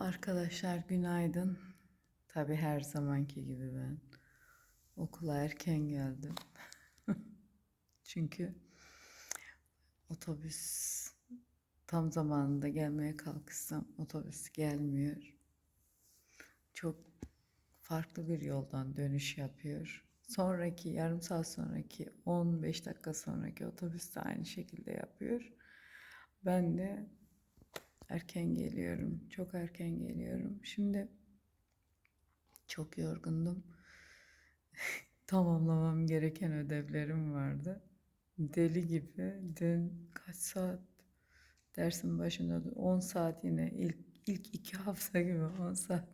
Arkadaşlar günaydın. Tabii her zamanki gibi ben okula erken geldim. Çünkü otobüs tam zamanında gelmeye kalkışsam otobüs gelmiyor. Çok farklı bir yoldan dönüş yapıyor. Sonraki yarım saat sonraki 15 dakika sonraki otobüs de aynı şekilde yapıyor. Ben de erken geliyorum. Çok erken geliyorum. Şimdi çok yorgundum. Tamamlamam gereken ödevlerim vardı. Deli gibi dün kaç saat dersin başında 10 saat yine ilk ilk iki hafta gibi 10 saat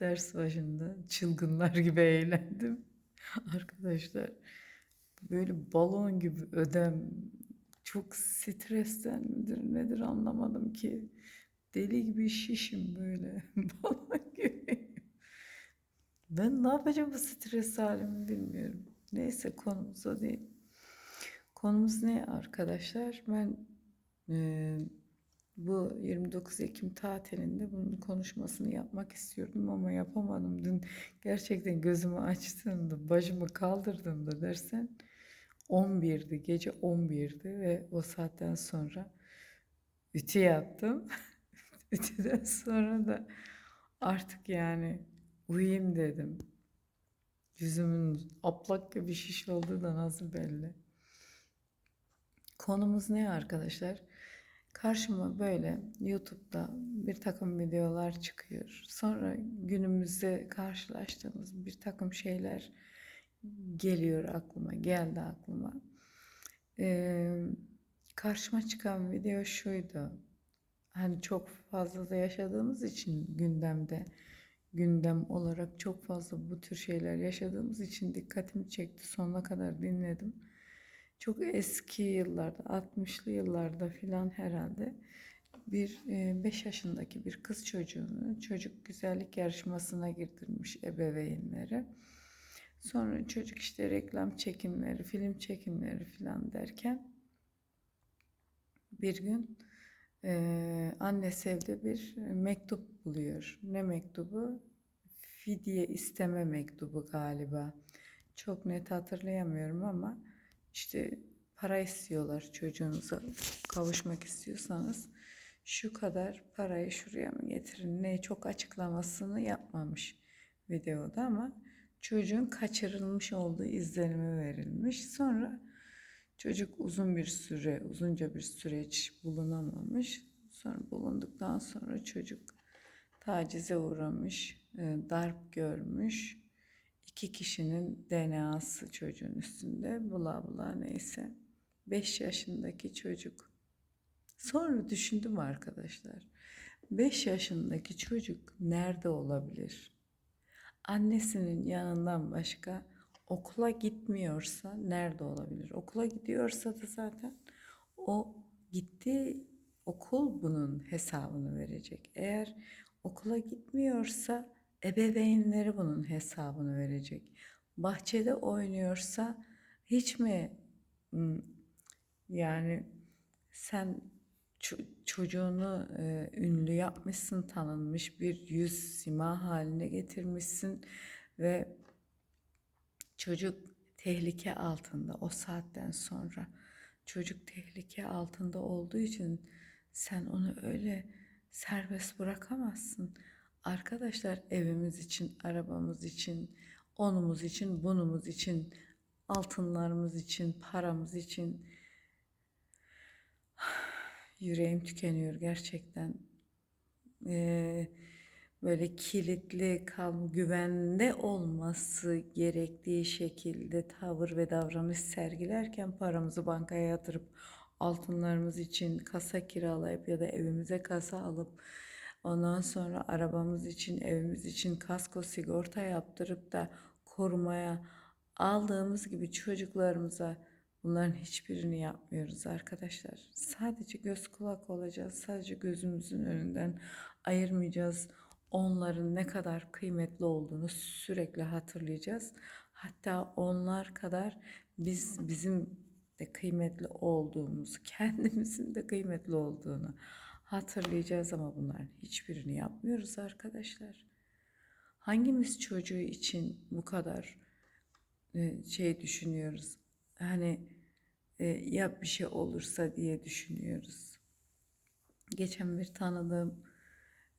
ders başında çılgınlar gibi eğlendim. Arkadaşlar böyle balon gibi ödem çok stresten midir nedir anlamadım ki. Deli gibi şişim böyle. Ben ne yapacağım bu stres halimi bilmiyorum. Neyse konumuz o değil. Konumuz ne arkadaşlar? Ben e, bu 29 Ekim tatilinde bunun konuşmasını yapmak istiyordum ama yapamadım. Dün gerçekten gözümü açtığımda, başımı kaldırdığımda dersen 11'di, gece 11'di ve o saatten sonra ütü yaptım. Ütüden sonra da artık yani uyuyayım dedim. Yüzümün aplak gibi şiş olduğu da nasıl belli. Konumuz ne arkadaşlar? Karşıma böyle YouTube'da bir takım videolar çıkıyor. Sonra günümüzde karşılaştığımız bir takım şeyler geliyor aklıma, geldi aklıma. Ee, karşıma çıkan video şuydu. Hani çok fazla da yaşadığımız için gündemde, gündem olarak çok fazla bu tür şeyler yaşadığımız için dikkatimi çekti. Sonuna kadar dinledim. Çok eski yıllarda, 60'lı yıllarda filan herhalde bir 5 yaşındaki bir kız çocuğunu çocuk güzellik yarışmasına girdirmiş ebeveynleri. Sonra çocuk işte reklam çekimleri, film çekimleri filan derken bir gün e, annesi evde bir mektup buluyor. Ne mektubu? Fidye isteme mektubu galiba. Çok net hatırlayamıyorum ama işte para istiyorlar çocuğunuza kavuşmak istiyorsanız şu kadar parayı şuraya mı getirin ne çok açıklamasını yapmamış videoda ama çocuğun kaçırılmış olduğu izlenimi verilmiş. Sonra çocuk uzun bir süre, uzunca bir süreç bulunamamış. Sonra bulunduktan sonra çocuk tacize uğramış, e, darp görmüş. İki kişinin DNA'sı çocuğun üstünde, bula bula neyse. 5 yaşındaki çocuk. Sonra düşündüm arkadaşlar. 5 yaşındaki çocuk nerede olabilir? Annesinin yanından başka okula gitmiyorsa nerede olabilir? Okula gidiyorsa da zaten o gittiği okul bunun hesabını verecek. Eğer okula gitmiyorsa ebeveynleri bunun hesabını verecek. Bahçede oynuyorsa hiç mi yani sen çocuğunu e, ünlü yapmışsın, tanınmış bir yüz sima haline getirmişsin ve çocuk tehlike altında o saatten sonra çocuk tehlike altında olduğu için sen onu öyle serbest bırakamazsın. Arkadaşlar evimiz için, arabamız için, onumuz için, bunumuz için, altınlarımız için, paramız için yüreğim tükeniyor gerçekten. Ee, böyle kilitli kal güvende olması gerektiği şekilde tavır ve davranış sergilerken paramızı bankaya yatırıp altınlarımız için kasa kiralayıp ya da evimize kasa alıp ondan sonra arabamız için evimiz için kasko sigorta yaptırıp da korumaya aldığımız gibi çocuklarımıza Bunların hiçbirini yapmıyoruz arkadaşlar. Sadece göz kulak olacağız. Sadece gözümüzün önünden ayırmayacağız. Onların ne kadar kıymetli olduğunu sürekli hatırlayacağız. Hatta onlar kadar biz bizim de kıymetli olduğumuzu, kendimizin de kıymetli olduğunu hatırlayacağız ama bunların hiçbirini yapmıyoruz arkadaşlar. Hangimiz çocuğu için bu kadar e, şey düşünüyoruz? Hani e, ya bir şey olursa diye düşünüyoruz. Geçen bir tanıdığım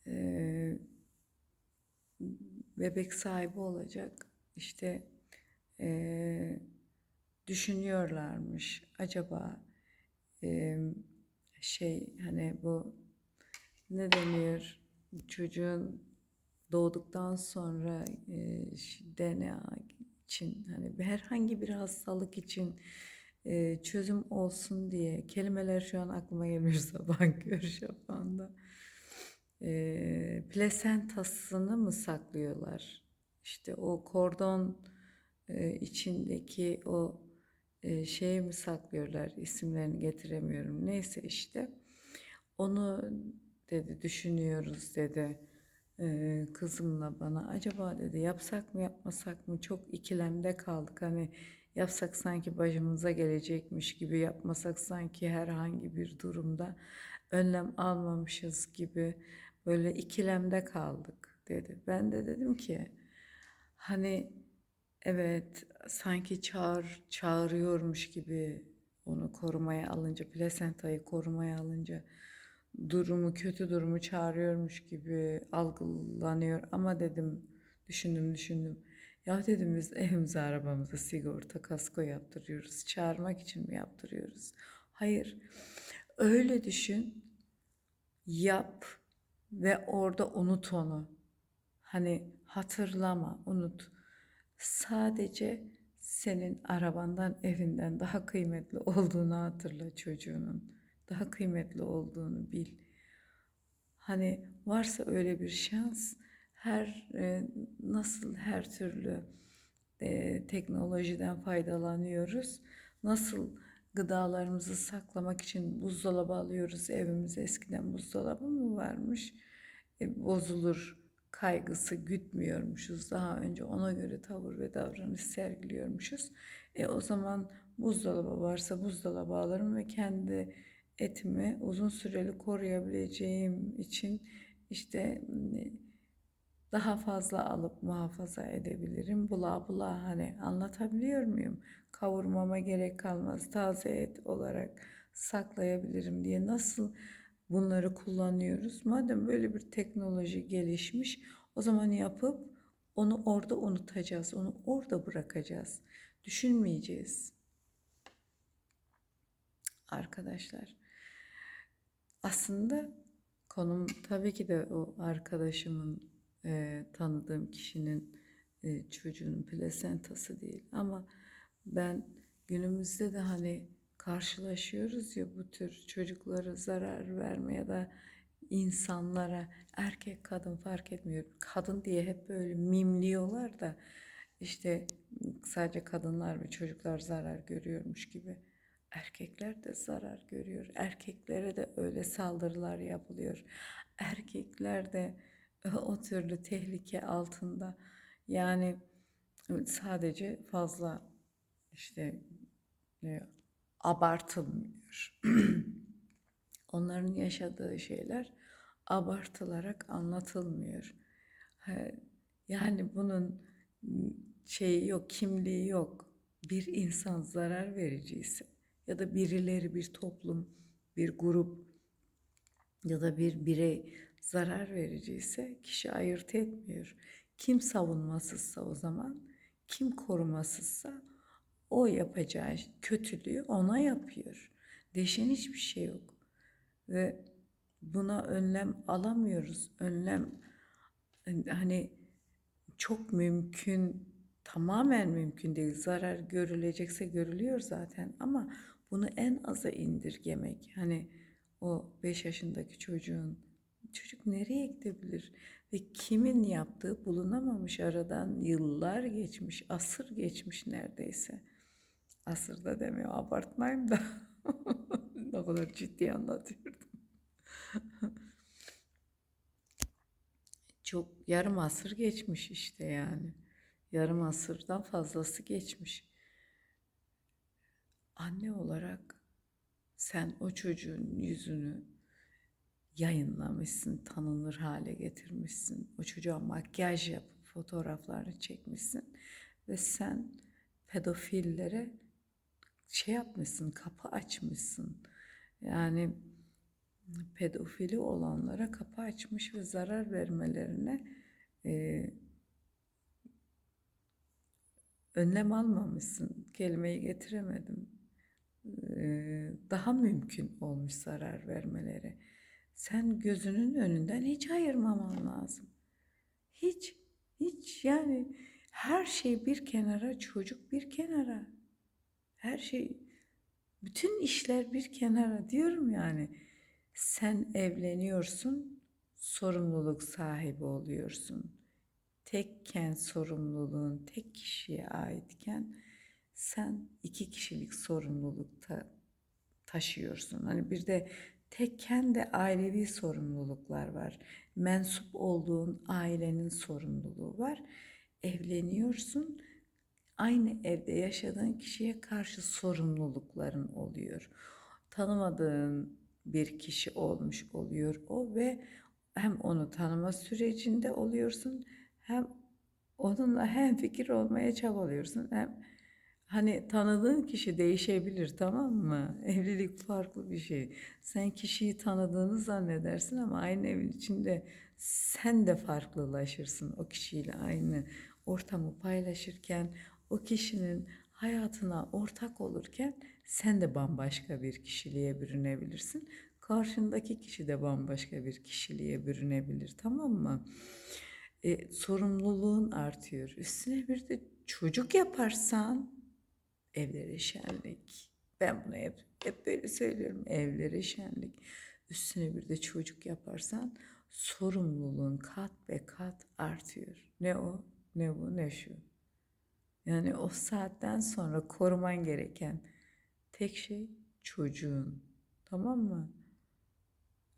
e, bebek sahibi olacak. İşte e, düşünüyorlarmış. Acaba e, şey hani bu ne deniyor çocuğun doğduktan sonra e, DNA için hani herhangi bir hastalık için e, çözüm olsun diye kelimeler şu an aklıma gelmiyor sabah görüş yapanda. E, plasentasını mı saklıyorlar? İşte o kordon e, içindeki o e, şeyi mi saklıyorlar? İsimlerini getiremiyorum. Neyse işte. Onu dedi düşünüyoruz dedi kızımla bana. Acaba dedi yapsak mı yapmasak mı? Çok ikilemde kaldık. Hani yapsak sanki başımıza gelecekmiş gibi yapmasak sanki herhangi bir durumda önlem almamışız gibi böyle ikilemde kaldık dedi. Ben de dedim ki hani evet sanki çağır çağırıyormuş gibi onu korumaya alınca plasentayı korumaya alınca durumu kötü durumu çağırıyormuş gibi algılanıyor. Ama dedim düşündüm düşündüm. Ya dedim biz evimize arabamıza sigorta kasko yaptırıyoruz. Çağırmak için mi yaptırıyoruz? Hayır. Öyle düşün. Yap ve orada unut onu. Hani hatırlama unut. Sadece senin arabandan evinden daha kıymetli olduğunu hatırla çocuğunun daha kıymetli olduğunu bil. Hani varsa öyle bir şans her e, nasıl her türlü e, teknolojiden faydalanıyoruz. Nasıl gıdalarımızı saklamak için buzdolabı alıyoruz evimize. Eskiden buzdolabı mı varmış? E, bozulur kaygısı gütmüyormuşuz. Daha önce ona göre tavır ve davranış sergiliyormuşuz. E o zaman buzdolabı varsa buzdolabı alırım ve kendi etimi uzun süreli koruyabileceğim için işte daha fazla alıp muhafaza edebilirim. Bula bula hani anlatabiliyor muyum? Kavurmama gerek kalmaz. Taze et olarak saklayabilirim diye nasıl bunları kullanıyoruz? Madem böyle bir teknoloji gelişmiş, o zaman yapıp onu orada unutacağız. Onu orada bırakacağız. Düşünmeyeceğiz. Arkadaşlar aslında konum tabii ki de o arkadaşımın e, tanıdığım kişinin e, çocuğunun plasentası değil ama ben günümüzde de hani karşılaşıyoruz ya bu tür çocuklara zarar verme ya da insanlara erkek kadın fark etmiyor. Kadın diye hep böyle mimliyorlar da işte sadece kadınlar ve çocuklar zarar görüyormuş gibi. Erkekler de zarar görüyor. Erkeklere de öyle saldırılar yapılıyor. Erkekler de o türlü tehlike altında. Yani sadece fazla işte e, abartılmıyor. Onların yaşadığı şeyler abartılarak anlatılmıyor. Yani bunun şeyi yok, kimliği yok. Bir insan zarar vericiyse ya da birileri bir toplum, bir grup ya da bir birey zarar vericiyse kişi ayırt etmiyor. Kim savunmasızsa o zaman, kim korumasızsa o yapacağı kötülüğü ona yapıyor. Değişen hiçbir şey yok. Ve buna önlem alamıyoruz. Önlem hani çok mümkün, tamamen mümkün değil. Zarar görülecekse görülüyor zaten ama bunu en aza indirgemek. Hani o 5 yaşındaki çocuğun çocuk nereye gidebilir? Ve kimin yaptığı bulunamamış aradan yıllar geçmiş, asır geçmiş neredeyse. Asırda demiyor, abartmayayım da. ne kadar ciddi anlatıyordum. Çok yarım asır geçmiş işte yani. Yarım asırdan fazlası geçmiş. Anne olarak sen o çocuğun yüzünü yayınlamışsın, tanınır hale getirmişsin. O çocuğa makyaj yapıp fotoğraflarını çekmişsin ve sen pedofillere şey yapmışsın, kapı açmışsın. Yani pedofili olanlara kapı açmış ve zarar vermelerine e, önlem almamışsın. Kelimeyi getiremedim. Daha mümkün olmuş zarar vermeleri. Sen gözünün önünden hiç ayırmaman lazım. Hiç, hiç yani her şey bir kenara, çocuk bir kenara. Her şey, bütün işler bir kenara diyorum yani. Sen evleniyorsun, sorumluluk sahibi oluyorsun. Tekken sorumluluğun tek kişiye aitken sen iki kişilik sorumlulukta taşıyorsun. Hani bir de tekken de ailevi sorumluluklar var. Mensup olduğun ailenin sorumluluğu var. Evleniyorsun. Aynı evde yaşadığın kişiye karşı sorumlulukların oluyor. Tanımadığın bir kişi olmuş oluyor o ve hem onu tanıma sürecinde oluyorsun hem onunla hem fikir olmaya çabalıyorsun hem hani tanıdığın kişi değişebilir tamam mı? Evlilik farklı bir şey. Sen kişiyi tanıdığını zannedersin ama aynı evin içinde sen de farklılaşırsın o kişiyle aynı ortamı paylaşırken o kişinin hayatına ortak olurken sen de bambaşka bir kişiliğe bürünebilirsin. Karşındaki kişi de bambaşka bir kişiliğe bürünebilir tamam mı? E, sorumluluğun artıyor. Üstüne bir de çocuk yaparsan evlere şenlik. Ben bunu hep, hep böyle söylüyorum. Evlere şenlik. Üstüne bir de çocuk yaparsan sorumluluğun kat be kat artıyor. Ne o, ne bu, ne şu. Yani o saatten sonra koruman gereken tek şey çocuğun. Tamam mı?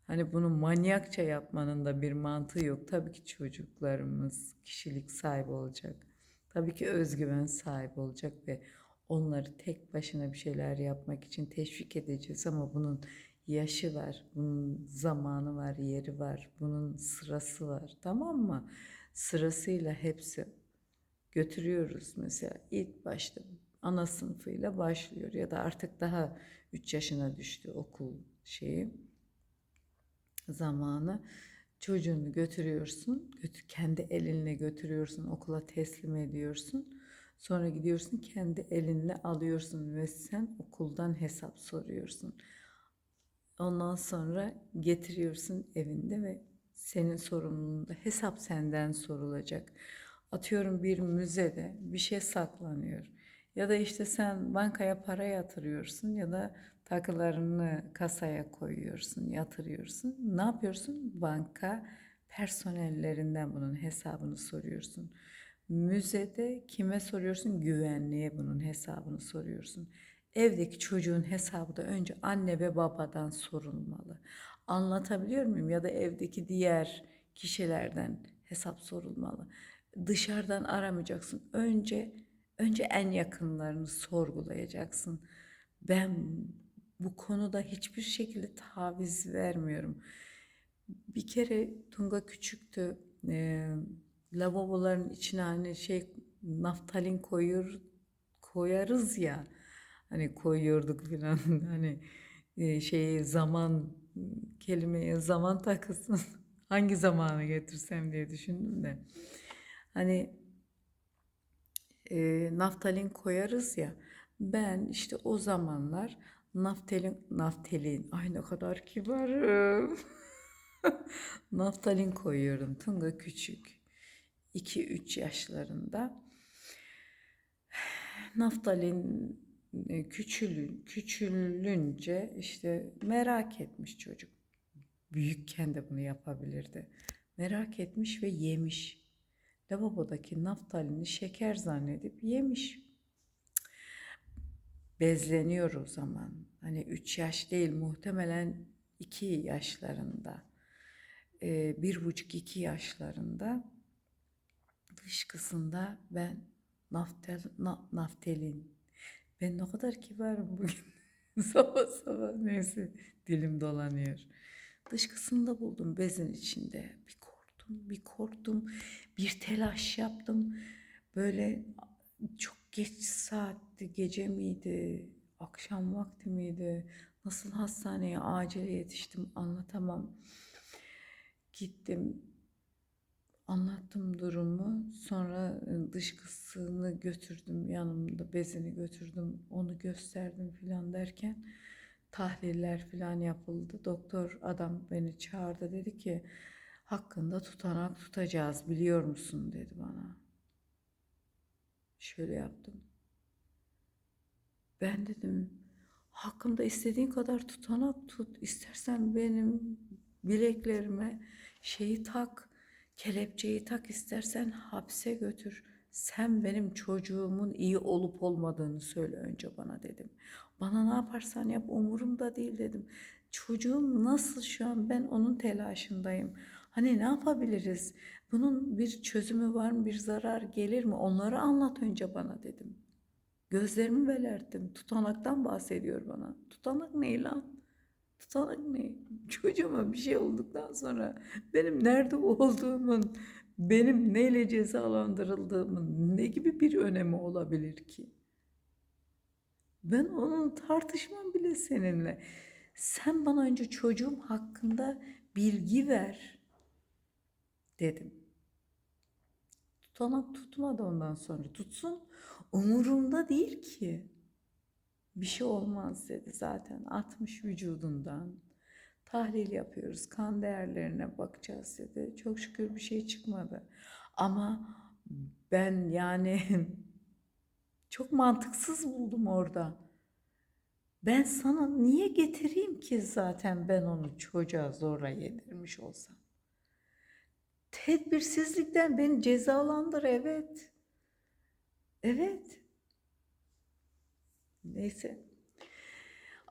Hani bunu manyakça yapmanın da bir mantığı yok. Tabii ki çocuklarımız kişilik sahibi olacak. Tabii ki özgüven sahibi olacak ve onları tek başına bir şeyler yapmak için teşvik edeceğiz ama bunun yaşı var, bunun zamanı var, yeri var, bunun sırası var. Tamam mı? Sırasıyla hepsi götürüyoruz mesela ilk başta ana sınıfıyla başlıyor ya da artık daha 3 yaşına düştü okul şeyi zamanı çocuğunu götürüyorsun götür, kendi elinle götürüyorsun okula teslim ediyorsun sonra gidiyorsun kendi elinle alıyorsun ve sen okuldan hesap soruyorsun ondan sonra getiriyorsun evinde ve senin sorumluluğunda hesap senden sorulacak atıyorum bir müzede bir şey saklanıyor. Ya da işte sen bankaya para yatırıyorsun ya da takılarını kasaya koyuyorsun, yatırıyorsun. Ne yapıyorsun? Banka personellerinden bunun hesabını soruyorsun. Müzede kime soruyorsun? Güvenliğe bunun hesabını soruyorsun. Evdeki çocuğun hesabı da önce anne ve babadan sorulmalı. Anlatabiliyor muyum? Ya da evdeki diğer kişilerden hesap sorulmalı dışarıdan aramayacaksın. Önce önce en yakınlarını sorgulayacaksın. Ben bu konuda hiçbir şekilde taviz vermiyorum. Bir kere Tunga küçüktü. E, lavaboların içine hani şey naftalin koyuyor koyarız ya. Hani koyuyorduk falan hani e, şey zaman kelimeye zaman takılsın. Hangi zamanı getirsem diye düşündüm de. Hani e, naftalin koyarız ya. Ben işte o zamanlar naftalin, naftalin, ay ne kadar kibarım. naftalin koyuyorum. Tunga küçük. 2-3 yaşlarında. Naftalin e, küçülün, küçülünce işte merak etmiş çocuk. Büyükken de bunu yapabilirdi. Merak etmiş ve yemiş lavabodaki naftalini şeker zannedip yemiş. Bezleniyor o zaman. Hani 3 yaş değil muhtemelen 2 yaşlarında. Ee, bir buçuk iki yaşlarında dışkısında ben naftel, na, naftelin ben ne kadar kibarım bugün sabah sabah neyse dilim dolanıyor. Dışkısında buldum bezin içinde. Bir korktum, bir korktum. Bir telaş yaptım. Böyle çok geç saatti, gece miydi, akşam vakti miydi? Nasıl hastaneye acile yetiştim anlatamam. Gittim, anlattım durumu. Sonra e, dışkısını götürdüm yanımda, bezini götürdüm, onu gösterdim filan derken tahliller filan yapıldı. Doktor adam beni çağırdı dedi ki hakkında tutanak tutacağız biliyor musun dedi bana. Şöyle yaptım. Ben dedim hakkımda istediğin kadar tutanak tut. İstersen benim bileklerime şeyi tak, kelepçeyi tak istersen hapse götür. Sen benim çocuğumun iyi olup olmadığını söyle önce bana dedim. Bana ne yaparsan yap umurumda değil dedim. Çocuğum nasıl şu an ben onun telaşındayım. Hani ne yapabiliriz? Bunun bir çözümü var mı? Bir zarar gelir mi? Onları anlat önce bana dedim. Gözlerimi belerttim. Tutanaktan bahsediyor bana. Tutanak ne lan? Tutanak ne? Çocuğuma bir şey olduktan sonra benim nerede olduğumun, benim neyle cezalandırıldığımın ne gibi bir önemi olabilir ki? Ben onun tartışmam bile seninle. Sen bana önce çocuğum hakkında bilgi ver dedim. Tutanak tutmadı ondan sonra. Tutsun umurumda değil ki. Bir şey olmaz dedi zaten. Atmış vücudundan. Tahlil yapıyoruz. Kan değerlerine bakacağız dedi. Çok şükür bir şey çıkmadı. Ama ben yani çok mantıksız buldum orada. Ben sana niye getireyim ki zaten ben onu çocuğa zorla yedirmiş olsam? Tedbirsizlikten beni cezalandır evet. Evet. Neyse.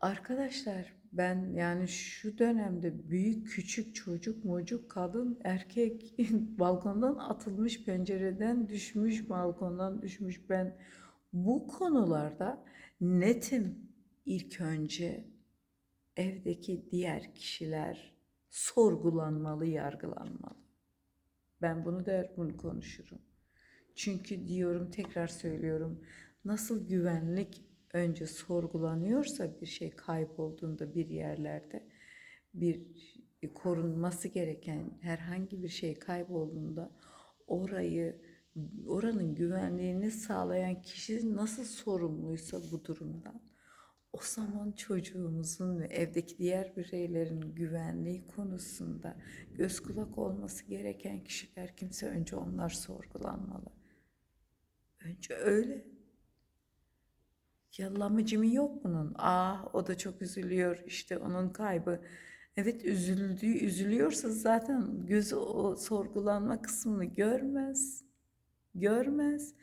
Arkadaşlar ben yani şu dönemde büyük küçük çocuk mocuk kadın erkek balkondan atılmış pencereden düşmüş balkondan düşmüş ben bu konularda netim ilk önce evdeki diğer kişiler sorgulanmalı yargılanmalı. Ben bunu der bunu konuşurum. Çünkü diyorum tekrar söylüyorum nasıl güvenlik önce sorgulanıyorsa bir şey kaybolduğunda bir yerlerde bir korunması gereken herhangi bir şey kaybolduğunda orayı oranın güvenliğini sağlayan kişi nasıl sorumluysa bu durumdan o zaman çocuğumuzun ve evdeki diğer bireylerin güvenliği konusunda göz kulak olması gereken kişiler kimse önce onlar sorgulanmalı. Önce öyle. Yallamacı mı yok bunun? Ah o da çok üzülüyor işte onun kaybı. Evet üzüldüğü üzülüyorsa zaten gözü o sorgulanma kısmını görmez. Görmez.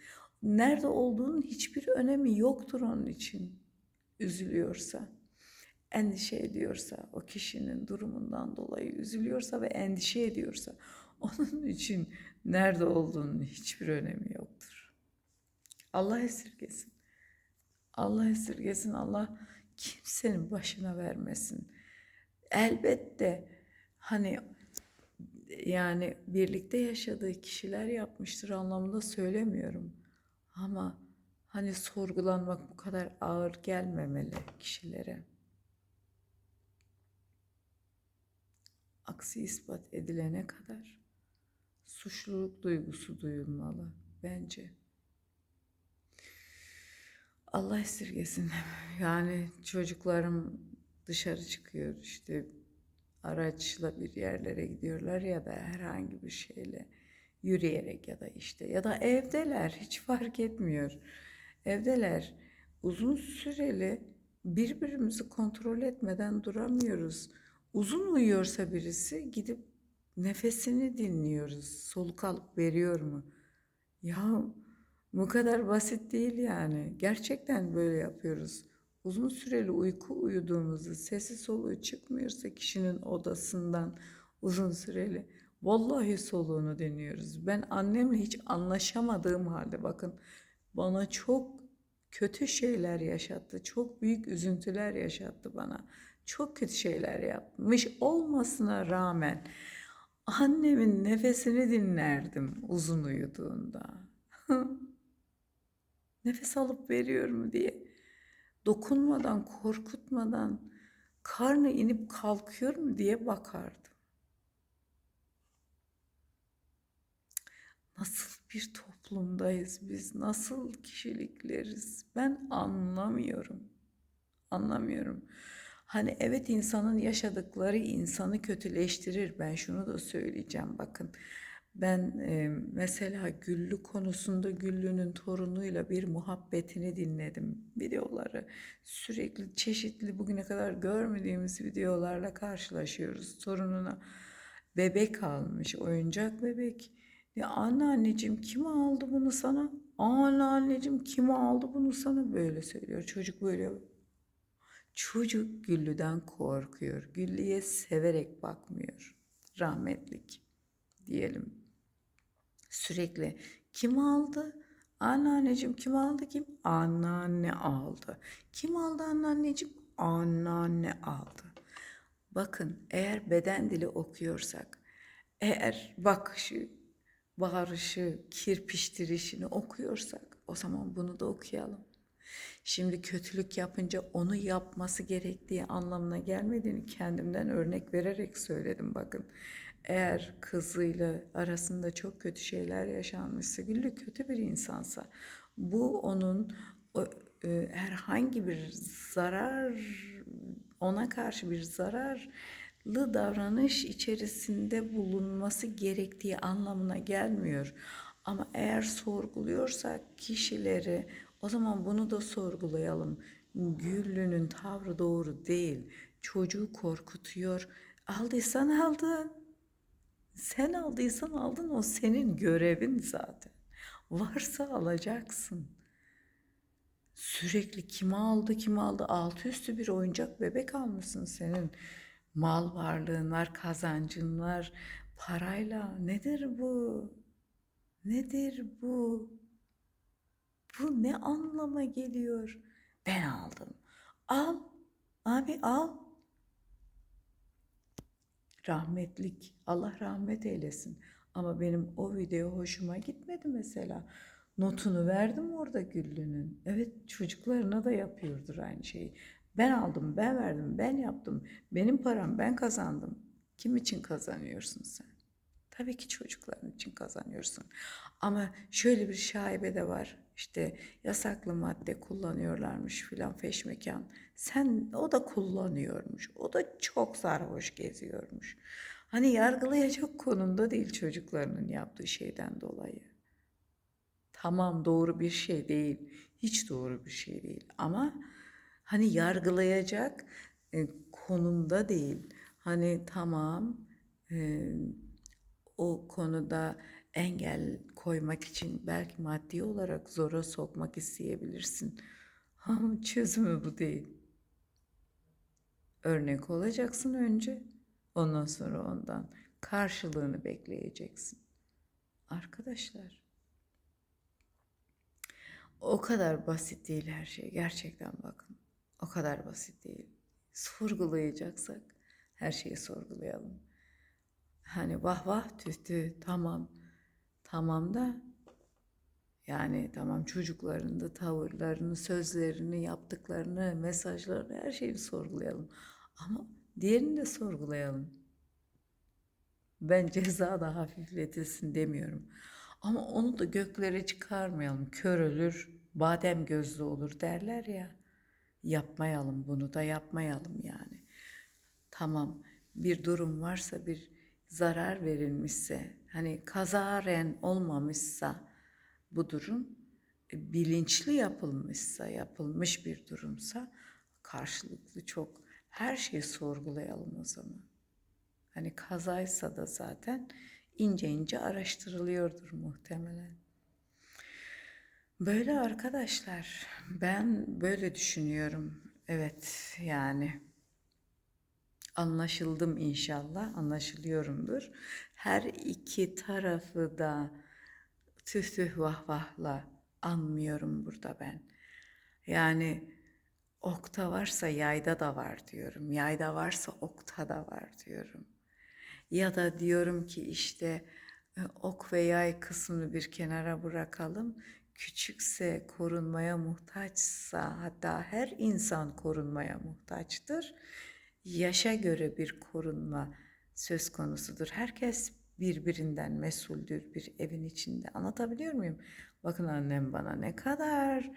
Nerede olduğunun hiçbir önemi yoktur onun için. Üzülüyorsa, endişe ediyorsa, o kişinin durumundan dolayı üzülüyorsa ve endişe ediyorsa onun için nerede olduğunun hiçbir önemi yoktur. Allah esirgesin. Allah esirgesin. Allah kimsenin başına vermesin. Elbette hani yani birlikte yaşadığı kişiler yapmıştır anlamında söylemiyorum. Ama hani sorgulanmak bu kadar ağır gelmemeli kişilere. Aksi ispat edilene kadar suçluluk duygusu duyulmalı bence. Allah esirgesin. Yani çocuklarım dışarı çıkıyor işte araçla bir yerlere gidiyorlar ya da herhangi bir şeyle yürüyerek ya da işte ya da evdeler hiç fark etmiyor. Evdeler uzun süreli birbirimizi kontrol etmeden duramıyoruz. Uzun uyuyorsa birisi gidip nefesini dinliyoruz. Soluk alıp veriyor mu? Ya bu kadar basit değil yani. Gerçekten böyle yapıyoruz. Uzun süreli uyku uyuduğumuzda sesi soluğu çıkmıyorsa kişinin odasından uzun süreli vallahi soluğunu dinliyoruz. Ben annemle hiç anlaşamadığım halde bakın bana çok kötü şeyler yaşattı. Çok büyük üzüntüler yaşattı bana. Çok kötü şeyler yapmış olmasına rağmen annemin nefesini dinlerdim uzun uyuduğunda. Nefes alıp veriyor mu diye. Dokunmadan, korkutmadan karnı inip kalkıyor mu diye bakardım. Nasıl bir toplumdayız biz? Nasıl kişilikleriz? Ben anlamıyorum. Anlamıyorum. Hani evet insanın yaşadıkları insanı kötüleştirir. Ben şunu da söyleyeceğim bakın. Ben e, mesela Güllü konusunda Güllü'nün torunuyla bir muhabbetini dinledim. Videoları sürekli çeşitli bugüne kadar görmediğimiz videolarla karşılaşıyoruz. Torununa bebek almış, oyuncak bebek. Ya anneanneciğim kim aldı bunu sana? Anneanneciğim kim aldı bunu sana? Böyle söylüyor. Çocuk böyle Çocuk Güllü'den korkuyor. Güllü'ye severek bakmıyor. Rahmetlik diyelim. Sürekli kim aldı? Anneanneciğim kim aldı kim? Anneanne aldı. Kim aldı anneanneciğim? Anneanne aldı. Bakın eğer beden dili okuyorsak, eğer bakışı, bağırışı, kirpiştirişini okuyorsak o zaman bunu da okuyalım. Şimdi kötülük yapınca onu yapması gerektiği anlamına gelmediğini kendimden örnek vererek söyledim bakın. Eğer kızıyla arasında çok kötü şeyler yaşanmışsa, Güllü kötü bir insansa, bu onun e, herhangi bir zarar, ona karşı bir zararlı davranış içerisinde bulunması gerektiği anlamına gelmiyor. Ama eğer sorguluyorsak kişileri o zaman bunu da sorgulayalım. Güllü'nün tavrı doğru değil. Çocuğu korkutuyor. Aldıysan aldın. Sen aldıysan aldın o senin görevin zaten. Varsa alacaksın. Sürekli kim aldı kim aldı altı üstü bir oyuncak bebek almışsın senin. Mal varlığın var, kazancın var. Parayla nedir bu? Nedir bu? Bu ne anlama geliyor? Ben aldım. Al. Abi al. Rahmetlik. Allah rahmet eylesin. Ama benim o video hoşuma gitmedi mesela. Notunu verdim orada Güllü'nün. Evet çocuklarına da yapıyordur aynı şeyi. Ben aldım, ben verdim, ben yaptım. Benim param ben kazandım. Kim için kazanıyorsun sen? Tabii ki çocukların için kazanıyorsun. Ama şöyle bir şaibe de var. İşte yasaklı madde kullanıyorlarmış filan feşmekan. Sen o da kullanıyormuş. O da çok sarhoş geziyormuş. Hani yargılayacak konumda değil çocuklarının yaptığı şeyden dolayı. Tamam doğru bir şey değil. Hiç doğru bir şey değil. Ama hani yargılayacak e, konumda değil. Hani tamam e, o konuda engel koymak için belki maddi olarak zora sokmak isteyebilirsin. Ama çözümü bu değil. Örnek olacaksın önce. Ondan sonra ondan karşılığını bekleyeceksin. Arkadaşlar o kadar basit değil her şey. Gerçekten bakın. O kadar basit değil. Sorgulayacaksak her şeyi sorgulayalım. Hani vah vah tüh tüh tamam Tamam da yani tamam çocukların da tavırlarını, sözlerini, yaptıklarını, mesajlarını her şeyi sorgulayalım. Ama diğerini de sorgulayalım. Ben ceza da hafifletilsin demiyorum. Ama onu da göklere çıkarmayalım. Kör ölür, badem gözlü olur derler ya. Yapmayalım bunu da yapmayalım yani. Tamam bir durum varsa bir zarar verilmişse hani kazaren olmamışsa bu durum e, bilinçli yapılmışsa yapılmış bir durumsa karşılıklı çok her şeyi sorgulayalım o zaman. Hani kazaysa da zaten ince ince araştırılıyordur muhtemelen. Böyle arkadaşlar ben böyle düşünüyorum. Evet yani anlaşıldım inşallah, anlaşılıyorumdur. Her iki tarafı da tüh tüh vah vahla anmıyorum burada ben. Yani Okta varsa yayda da var diyorum. Yayda varsa okta da var diyorum. Ya da diyorum ki işte e, ok ve yay kısmını bir kenara bırakalım. Küçükse korunmaya muhtaçsa hatta her insan korunmaya muhtaçtır. Yaşa göre bir korunma söz konusudur. Herkes birbirinden mesuldür bir evin içinde. Anlatabiliyor muyum? Bakın annem bana ne kadar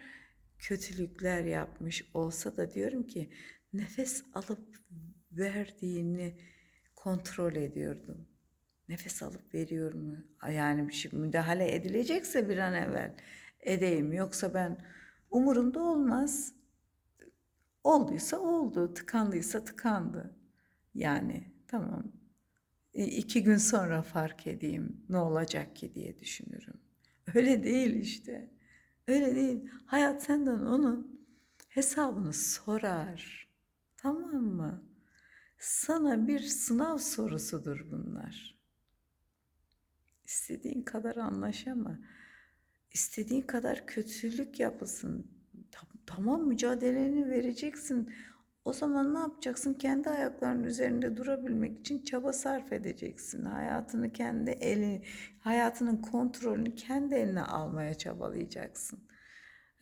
kötülükler yapmış olsa da diyorum ki nefes alıp verdiğini kontrol ediyordum. Nefes alıp veriyor mu? Yani bir şey müdahale edilecekse bir an evvel edeyim. Yoksa ben umurumda olmaz. Olduysa oldu, tıkandıysa tıkandı. Yani tamam. E, iki gün sonra fark edeyim ne olacak ki diye düşünürüm. Öyle değil işte. Öyle değil. Hayat senden onun hesabını sorar. Tamam mı? Sana bir sınav sorusudur bunlar. İstediğin kadar anlaşama. İstediğin kadar kötülük yapılsın. Tamam mücadeleni vereceksin. O zaman ne yapacaksın? Kendi ayaklarının üzerinde durabilmek için çaba sarf edeceksin. Hayatını kendi eli, hayatının kontrolünü kendi eline almaya çabalayacaksın.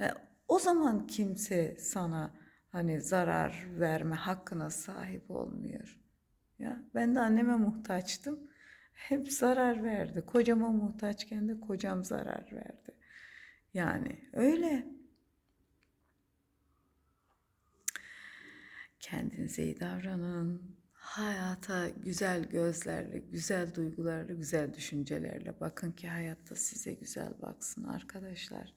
E, o zaman kimse sana hani zarar verme hakkına sahip olmuyor. Ya ben de anneme muhtaçtım. Hep zarar verdi. Kocama muhtaçken de kocam zarar verdi. Yani öyle. Kendinize iyi davranın. Hayata güzel gözlerle, güzel duygularla, güzel düşüncelerle bakın ki hayatta size güzel baksın arkadaşlar.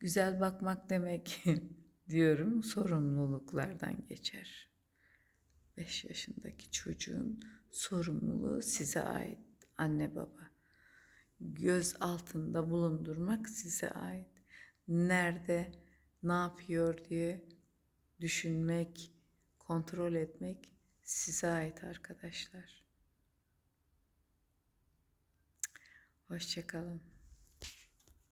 Güzel bakmak demek diyorum sorumluluklardan geçer. 5 yaşındaki çocuğun sorumluluğu size ait anne baba. Göz altında bulundurmak size ait. Nerede, ne yapıyor diye düşünmek, kontrol etmek size ait arkadaşlar. Hoşçakalın.